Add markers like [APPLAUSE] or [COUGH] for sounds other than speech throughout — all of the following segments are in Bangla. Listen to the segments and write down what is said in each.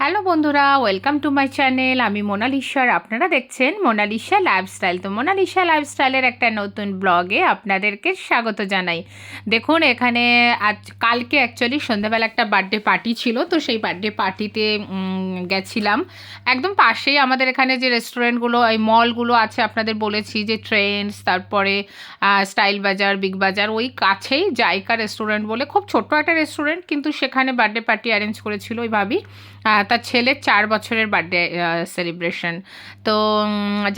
হ্যালো বন্ধুরা, ওয়েলকাম টু মাই চ্যানেল। আমি মোনালিসা আর আপনারা দেখছেন মোনালিসা লাইফস্টাইল। তো মোনালিসা লাইফস্টাইলের একটা নতুন ব্লগে আপনাদেরকে স্বাগত জানাই। দেখুন, এখানে আজ, কালকে অ্যাকচুয়ালি সন্ধ্যাবেলা একটা বার্থডে পার্টি ছিল। তো সেই বার্থডে পার্টিতে গেছিলাম। একদম পাশেই আমাদের এখানে যে রেস্টুরেন্টগুলো এই মলগুলো আছে, আপনাদের বলেছি যে ট্রেন্ডস তারপরে স্টাইল বাজার বিগ বাজার, ওই কাছেই জায়কা রেস্টুরেন্ট বলে। খুব ছোট্ট একটা রেস্টুরেন্ট কিন্তু সেখানে বার্থডে পার্টি অ্যারেঞ্জ করেছিল ওই ভাবি। তার ছেলের চার বছরের বার্থডে সেলিব্রেশন তো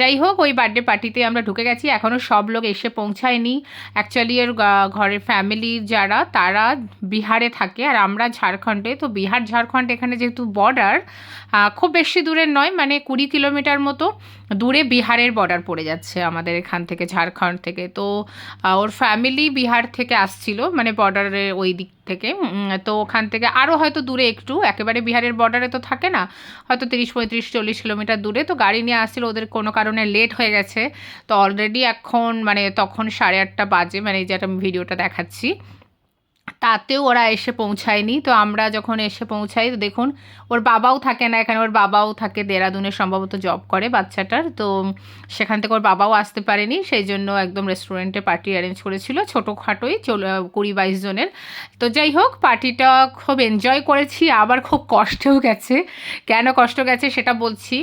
যাই হোক, ওই বার্থডে পার্টিতে আমরা ঢুকে গেছি। এখনও সব লোক এসে পৌঁছায়নি। অ্যাকচুয়ালি এর ঘরের ফ্যামিলি যারা, তারা বিহারে থাকে। আর আমরা ঝাড়খণ্ডে। তো বিহার, ঝাড়খণ্ড এখানে যেহেতু বর্ডার খুব বেশি দূরের নয় মানে কুড়ি কিলোমিটার মতো দূরে বিহারের বর্ডার পড়ে যাচ্ছে আমাদের এখান থেকে, ঝাড়খণ্ড থেকে। তো ওর ফ্যামিলি বিহার থেকে আসছিল মানে বর্ডারের ওই দিক থেকে তো ওখান থেকে আরও হয়তো দূরে একটু, একেবারে বিহারের বর্ডারে তো থাকে না, হয়তো তিরিশ, পঁয়ত্রিশ, চল্লিশ কিলোমিটার দূরে, তো গাড়ি নিয়ে আসছিল, ওদের কোনো কারণে লেট হয়ে গেছে, তো অলরেডি এখন মানে তখন সাড়ে আটটা বাজে মানে এই যে একটা ভিডিওটা দেখাচ্ছি তাতেও ওরা এসে পৌঁছায়নি। তো আমরা যখন এসে পৌঁছাই, তো দেখুন, ওর বাবাও থাকে না এখানে, ওর বাবাও থাকে দেরাদুনে, সম্ভবত জব করে বাচ্চাটার। তো সেখান থেকে ওর বাবাও আসতে পারেনি, সেই জন্য একদম রেস্টুরেন্টে পার্টি অ্যারেঞ্জ করেছিল, ছোটোখাটোই চল, কুড়ি বাইশ জনের। তো যাই হোক পার্টিটা খুব এনজয় করেছি, আবার খুব কষ্টও গেছে। কেন কষ্ট গেছে সেটা বলছি।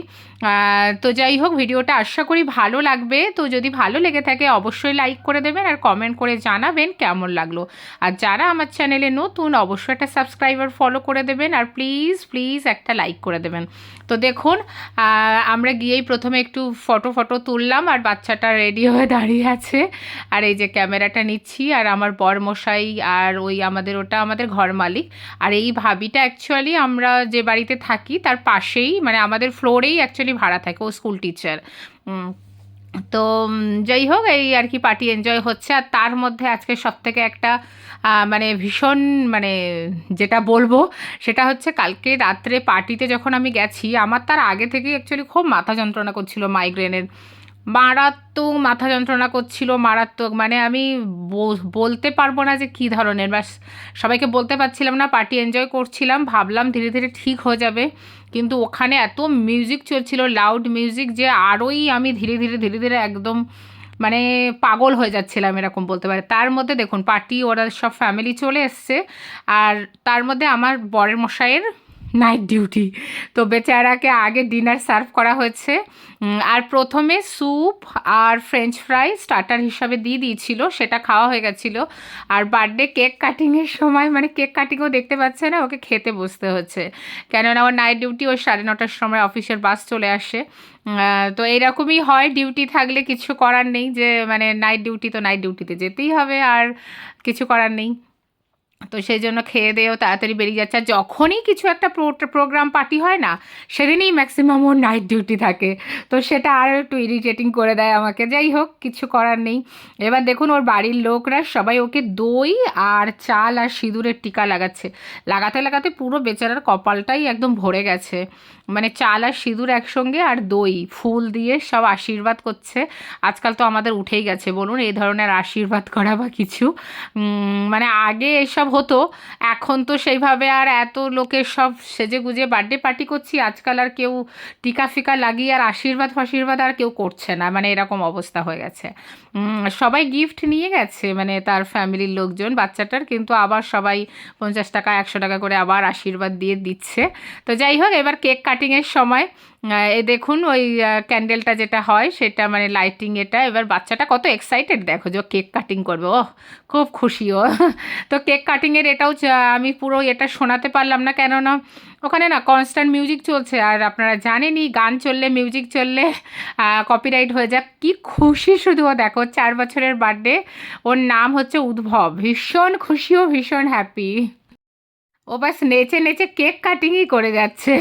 তো যাই হোক, ভিডিওটা আশা করি ভালো লাগবে। তো যদি ভালো লেগে থাকে, অবশ্যই লাইক করে দেবেন আর কমেন্ট করে জানাবেন কেমন লাগল। আর যারা আমার চ্যানেলে নতুন, অবশ্যই একটা সাবস্ক্রাইবার ফলো করে দেবেন আর প্লিজ প্লিজ একটা লাইক করে দেবেন। তো দেখুন আমরা গিয়েই প্রথমে একটু ফটো ফটো তুললাম আর বাচ্চাটা রেডি হয়ে দাঁড়িয়ে আছে। আর এই যে ক্যামেরাটা নিচ্ছি আর আমার বরমশাই আর ওই আমাদের, ওটা আমাদের ঘর মালিক। আর এই ভাবিটা অ্যাকচুয়ালি আমরা যে বাড়িতে থাকি, তার পাশেই মানে আমাদের ফ্লোরেই অ্যাকচুয়ালি ভাড়া থাকে, ও স্কুল টিচার তো যাই হোক, এই আর কি পার্টি এনজয় হচ্ছে। আর তার মধ্যে আজকে সব থেকে একটা মানে ভীষণ মানে যেটা বলব, সেটা হচ্ছে কালকে রাত্রে পার্টিতে যখন আমি গেছি, আমার তার আগে থেকেই অ্যাকচুয়ালি খুব মাথা যন্ত্রণা করছিল মাইগ্রেনের মারাত্মক মাথা যন্ত্রণা করছিল, মারাত্মক মানে আমি বল- বলতে পারব না যে কী ধরনের বাস সবাইকে বলতে পারছিলাম না, পার্টি এনজয় করছিলাম, ভাবলাম ধীরে ধীরে ঠিক হয়ে যাবে, কিন্তু ওখানে এত মিউজিক চলছিল, লাউড মিউজিক যে আরোই আমি ধীরে ধীরে ধীরে ধীরে একদম মানে পাগল হয়ে যাচ্ছিলাম এরকম বলতে পারে। তার মধ্যে দেখুন, পার্টি, ওরা সব ফ্যামিলি চলে এসছে, আর তার মধ্যে আমার বরের মশাইয়ের নাইট ডিউটি। তো বেচারাকে আগে ডিনার সার্ভ করা হয়েছে। আর প্রথমে স্যুপ আর ফ্রেঞ্চ ফ্রাই স্টার্টার হিসাবে দিয়ে দিয়েছিল, সেটা খাওয়া হয়ে গেছিল। আর বার্থডে কেক কাটিংয়ের সময় মানে কেক কাটিংও দেখতে পাচ্ছে না, ওকে খেতে বসতে হচ্ছে। কেননা ওর নাইট ডিউটি ওই সাড়ে নটার সময় অফিসের বাস চলে আসে। তো এইরকমই হয়, ডিউটি থাকলে কিছু করার নেই যে মানে নাইট ডিউটি তো নাইট ডিউটিতে যেতেই হবে, আর কিছু করার নেই। তো সেই জন্য খেয়ে দেয়েও তাড়াতাড়ি বেরিয়ে যাচ্ছে। আর যখনই কিছু একটা প্রোগ্রাম পার্টি হয় না, সেদিনই ম্যাক্সিমাম ওর নাইট ডিউটি থাকে। তো সেটা আরও একটু ইরিটেটিং করে দেয় আমাকে। যাই হোক, কিছু করার নেই। এবার দেখুন ওর বাড়ির লোকরা সবাই ওকে দই আর চাল আর সিঁদুরের টিকা লাগাচ্ছে। লাগাতে লাগাতে পুরো বেচারার কপালটাই একদম ভরে গেছে। মানে চাল আর সিঁদুর একসঙ্গে আর দই, ফুল দিয়ে সব আশীর্বাদ করছে। আজকাল তো আমাদের উঠেই গেছে, বলুন। এই ধরনের আশীর্বাদ করা বা কিছু। মানে আগে এসব হতো। এখন তো সেইভাবে আর এত লোকের সব সেজে গুজে বার্থডে পার্টি করছি, আজকাল আর কেউ টিকা ফিকা লাগিয়ে আর আশীর্বাদ ফাশীর্বাদ আর কেউ করছে না। মানে এরকম অবস্থা হয়ে গেছে। সবাই গিফট নিয়ে গেছে মানে তার ফ্যামিলির লোকজন, বাচ্চাটার, কিন্তু আবার সবাই পঞ্চাশ টাকা, একশো টাকা করে আবার আশীর্বাদ দিয়ে দিচ্ছে। তো যাই হোক, এবার কেক কাটিংয়ের সময় এ দেখুন, ওই ক্যান্ডেলটা যেটা হয়, সেটা মানে লাইটিং এটা। এবার বাচ্চাটা কত এক্সাইটেড দেখো যে কেক কাটিং করবে। ও খুব খুশি ও। [LAUGHS] তো কেক কাটিংয়ের এটাও আমি পুরো এটা শোনাতে পারলাম না, কেননা ওখানে না কনস্ট্যান্ট মিউজিক চলছে। আর আপনারা জানেনই, গান চললে মিউজিক চললে কপিরাইট হয়ে যাক। কি খুশি শুধু ও, দেখো, চার বছরের বার্থডে ওর নাম হচ্ছে উদ্ভব। ভীষণ খুশি ও ভীষণ হ্যাপি ও বাস নেচে নেচে কেক কাটিংই করে যাচ্ছে।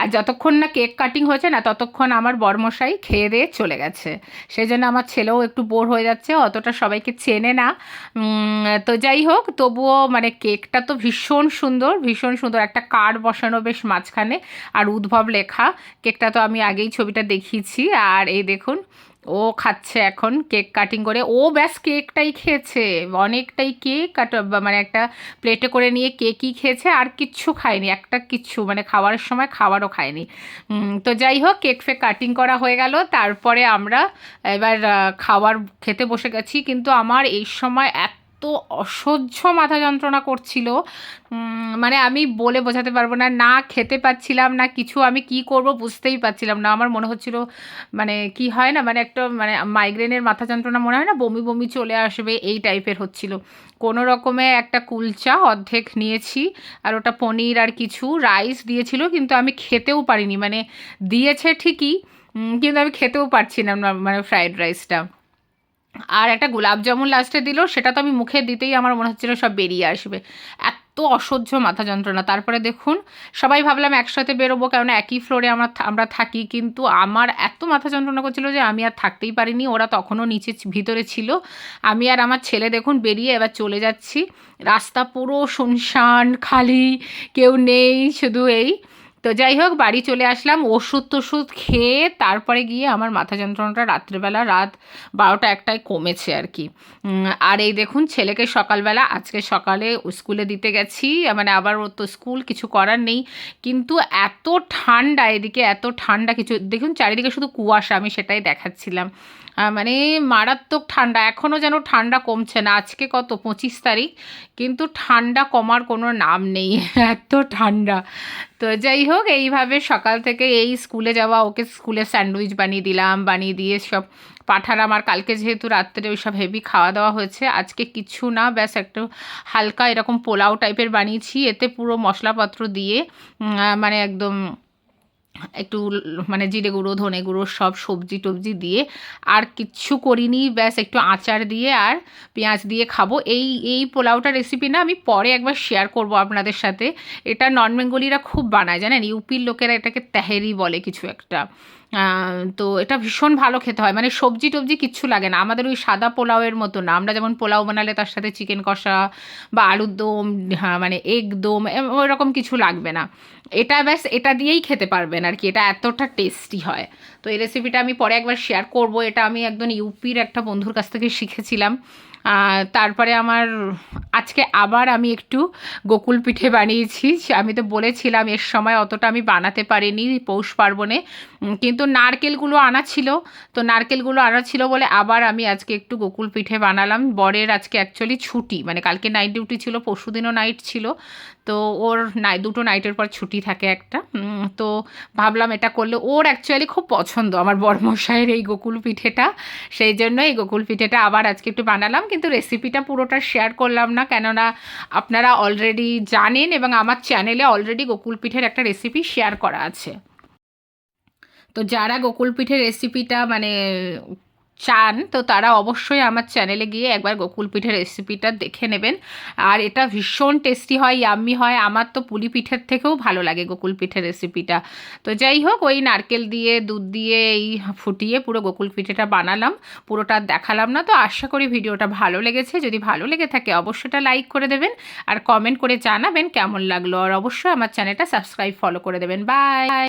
আর যতক্ষণ না কেক কাটিং হয়েছে না, ততক্ষণ আমার বরমশাই খেয়ে দিয়ে চলে গেছে। সেই জন্য আমার ছেলেও একটু বোর হয়ে যাচ্ছে অতটা সবাইকে চেনে না। তো যাই হোক, তবুও মানে কেকটা তো ভীষণ সুন্দর ভীষণ সুন্দর। একটা কার্ড বসানো বেশ মাঝখানে, আর উদ্ভব লেখা। কেকটা তো আমি আগেই ছবিটা দেখিয়েছি। আর এই দেখুন ও খাচ্ছে এখন কেক কাটিং করে। ও ব্যাস কেকটাই খেয়েছে। অনেকটাই কেক কাট মানে একটা প্লেটে করে নিয়ে কেকই খেয়েছে, আর কিচ্ছু খায়নি। একটা কিচ্ছু মানে খাওয়ার সময় খাবারও খায়নি। তো যাই হোক, কেক ফেক কাটিং করা হয়ে গেল। তারপরে আমরা এবার খাবার খেতে বসে গেছি। কিন্তু আমার এই সময় এত অসহ্য মাথা যন্ত্রণা করছিল। মানে আমি বলে বোঝাতে পারব না না খেতে পাচ্ছিলাম, না কিছু, আমি কি করব বুঝতেই পারছিলাম না। আমার মনে হচ্ছিল মানে কি হয় না মানে একটা মানে মাইগ্রেনের মাথা যন্ত্রণা মনে হয় না, বমি বমি চলে আসবে, এই টাইপের হচ্ছিল। কোনো রকমে একটা কুলচা অর্ধেক নিয়েছি, আর ওটা পনির আর কিছু রাইস দিয়েছিল, কিন্তু আমি খেতেও পারিনি। মানে দিয়েছে ঠিকই কিন্তু আমি খেতেও পারছিলাম না মানে ফ্রাইড রাইসটা আর একটা গোলাপ জামুন লাস্টে দিল, সেটা তো আমি মুখে দিতেই আমার মনে হচ্ছিল সব বেরিয়ে আসবে। এত অসহ্য মাথা যন্ত্রণা। তারপরে দেখুন, সবাই ভাবলাম একসাথে বেরোবো, কেননা একই ফ্লোরে আমরা আমরা থাকি, কিন্তু আমার এত মাথা যন্ত্রণা করছিল যে আমি আর থাকতেই পারিনি, ওরা তখনও নিচে ভিতরে ছিল। আমি আর আমার ছেলে দেখুন বেরিয়ে এবার চলে যাচ্ছি। রাস্তা পুরো শুনশান, খালি, কেউ নেই, শুধু এই। তো যাই হোক, বাড়ি চলে আসলাম, ওষুধ টষুধ খেয়ে তারপরে গিয়ে আমার মাথা যন্ত্রণাটা রাত্রেবেলা রাত বারোটা একটায় কমেছে আর কি। আর এই দেখুন, ছেলেকে সকালবেলা, আজকে সকালে স্কুলে দিতে গেছি মানে আবার ওর তো স্কুল, কিছু করার নেই। কিন্তু এত ঠান্ডা এদিকে, এত ঠান্ডা কিছু, দেখুন চারিদিকে শুধু কুয়াশা, আমি সেটাই দেখাচ্ছিলাম। মানে মারাত্মক ঠান্ডা এখনও যেন ঠান্ডা কমছে না, আজকে কত, পঁচিশ তারিখ? কিন্তু ঠান্ডা কমার কোনো নাম নেই, [LAUGHS] এত ঠান্ডা। তো যাই হোক, এইভাবে সকাল থেকে এই স্কুলে যাওয়া, ওকে স্কুলে স্যান্ডউইচ বানিয়ে দিলাম, বানিয়ে দিয়ে সব পাঠার আর কালকে যেহেতু রাত্রে ওই সব হেভি খাওয়া দাওয়া হয়েছে, আজকে কিছু না, ব্যাস একটু হালকা এরকম পোলাও টাইপের বানিয়েছি। এতে পুরো মশলাপত্র দিয়ে মানে একদম একটু মানে জিরে গুঁড়ো, ধনে গুঁড়ো সব সবজি টবজি দিয়ে আর কিচ্ছু করিনি, ব্যাস একটু আচার দিয়ে আর পেঁয়াজ দিয়ে খাব। এই এই পোলাওটা রেসিপি না আমি পরে একবার শেয়ার করব আপনাদের সাথে। এটা নন বেঙ্গলিরা খুব বানায়, জানেন? ইউপির লোকেরা এটাকে তেহেরি বলে কিছু একটা। তো এটা ভীষণ ভালো খেতে হয়। মানে সবজি টবজি কিচ্ছু লাগে না। আমাদের ওই সাদা পোলাওয়ের মতো না। আমরা যেমন পোলাও বানালে তার সাথে চিকেন কষা বা আলুর দম হ্যাঁ, মানে এগ দম ওইরকম কিছু লাগবে না। এটা ব্যাস এটা দিয়েই খেতে পারবেন আর কি। এটা এতটা টেস্টি হয়। তো এই রেসিপিটা আমি পরে একবার শেয়ার করব। এটা আমি একদম ইউপির একটা বন্ধুর কাছ থেকে শিখেছিলাম। তারপরে আমার, আজকে আবার আমি একটু গোকুল পিঠে বানিয়েছি। আমি তো বলেছিলাম, এর সময় অতটা আমি বানাতে পারিনি পৌষ পার্বণে। কিন্তু নারকেলগুলো আনা ছিল। তো নারকেলগুলো আনা ছিল বলে আবার আমি আজকে একটু গোকুল পিঠে বানালাম। বরের আজকে অ্যাকচুয়ালি ছুটি। মানে কালকে নাইট ডিউটি ছিল, পরশুদিনও নাইট ছিল। তো ওর নাই দুটো নাইটের পর ছুটি থাকে একটা। তো ভাবলাম এটা করলে ওর অ্যাকচুয়ালি খুব পছন্দ আমার বরমশাইয়ের এই গোকুল পিঠেটা। সেই জন্য এই গোকুল পিঠেটা আবার আজকে একটু বানালাম, কিন্তু রেসিপিটা পুরোটা শেয়ার করলাম না। কেননা আপনারা অলরেডি জানেন এবং আমার চ্যানেলে অলরেডি গোকুল পিঠের একটা রেসিপি শেয়ার করা আছে। তো যারা গোকুল পিঠের রেসিপিটা মানে চান, তো তারা অবশ্যই আমার চ্যানেলে গিয়ে একবার গোকুল পিঠের রেসিপিটা দেখে নেবেন। আর এটা ভীষণ টেস্টি হয় ইয়াম্মি হয়, আমার তো পুলি পিঠের থেকেও ভালো লাগে গোকুল পিঠের রেসিপিটা তো যাই হোক, ওই নারকেল দিয়ে, দুধ দিয়ে, এই ফুটিয়ে পুরো গোকুল পিঠেটা বানালাম, পুরোটা দেখালাম না, তো আশা করি ভিডিওটা ভালো লেগেছে। যদি ভালো লেগে থাকে, অবশ্যই লাইক করে দেবেন, আর কমেন্ট করে জানাবেন কেমন লাগল। আর অবশ্যই আমার চ্যানেলটা সাবস্ক্রাইব ফলো করে দেবেন। বাই